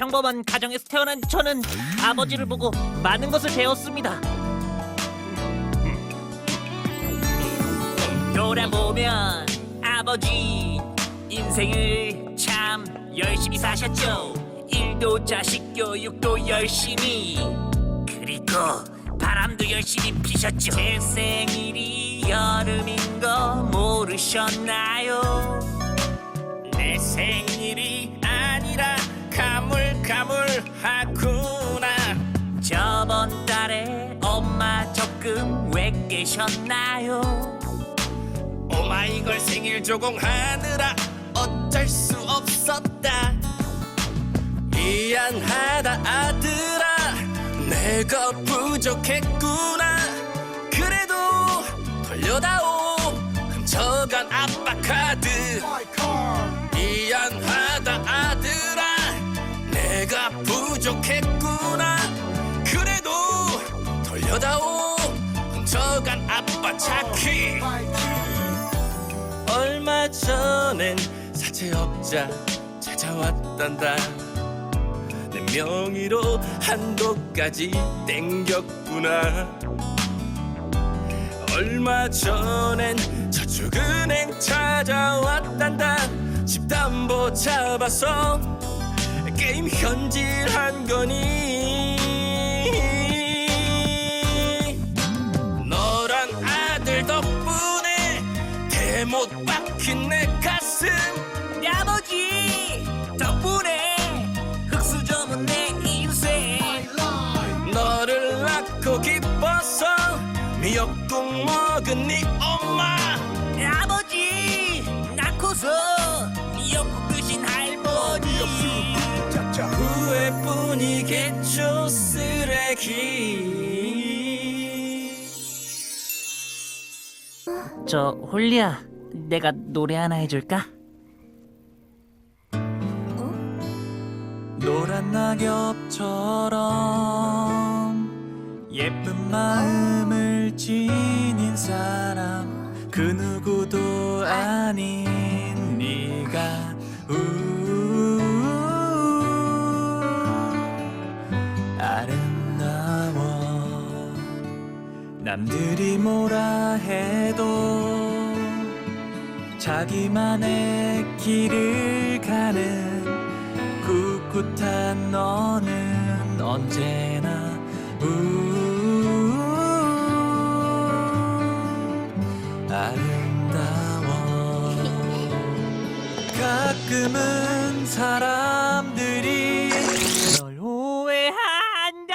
평범한 가정에서 태어난 저는 아버지를 보고 많은 것을 배웠습니다. 돌아보면 아버지 인생을 참 열심히 사셨죠. 일도 자식 교육도 열심히 그리고 바람도 열심히 피셨죠. 제 생일이 여름인 거 모르셨나요? 내 생일이 깨셨나요? 오마이걸 생일 조공하느라 어쩔 수 없었다. 미안하다 아들아. 내가 부족했구나. 그래도 돌려다오. 훔쳐간 아빠 카드. 미안하다 아들아. 내가 부족했구나 전엔 사채업자 찾아왔단다. 내 명의로 한도까지 땡겼구나. 얼마 전엔 저축은행 찾아왔단다. 집담보 잡아서 게임 현질한 거니. 너란 아들 덕분에 대못 박힌 내가 낳고 기뻐서 미역국 먹은 네 엄마. 내 아버지 낳고서 미역국 드신 할머니. 후회뿐이겠죠 쓰레기. 저 홀리야 내가 노래 하나 해줄까? 노란 낙엽처럼 예쁜 마음을 지닌 사람 그 누구도 아닌 네가. 우 아름다워. 남들이 뭐라 해도 자기만의 길을 가는 꿋꿋한 너는 언제 가끔은 사람들이 널 오해한다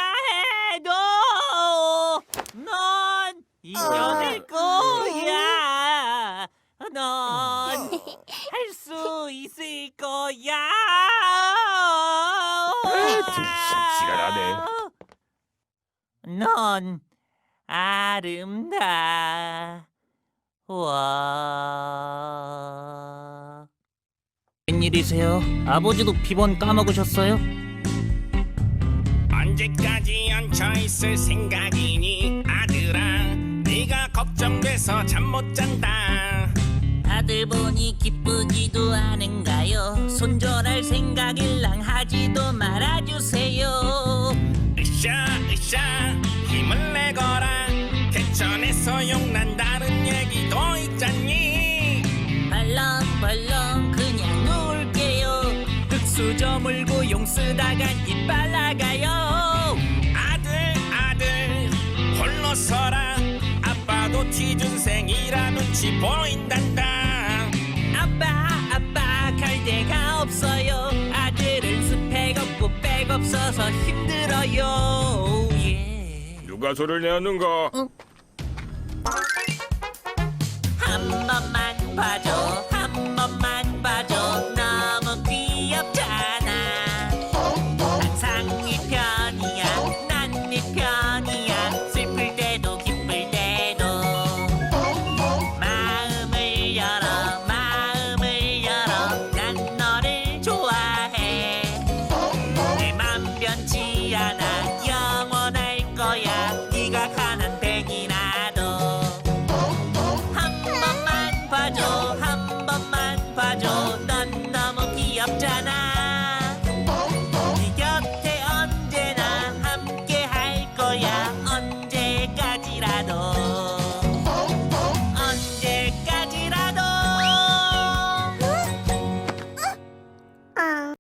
해도 넌 이겨낼 거야. 넌 할 수 있을 거야. 넌 아름다워. 웬 일이세요? 아버지도 비번 까먹으셨어요? 언제까지 얹혀 있을 생각이니 아들아 네가 걱정돼서 잠 못 잔다 아들 보니 기쁘지도 않은가요? 손절할 생각일랑 하지도 말아 물고 용 쓰다간 이빨 나가요. 아들 아들 홀로 서라 아빠도 취준생이라 눈치 보인단다 아빠 아빠 갈 데가 없어요. 아들은 스펙 없고 백 없어서 힘들어요. 예. 누가 소리를 내었는가 한 번만 봐줘 한 번만 봐줘 넌 너무 귀엽잖아. 네 곁에 언제나 함께 할 거야. 언제까지라도.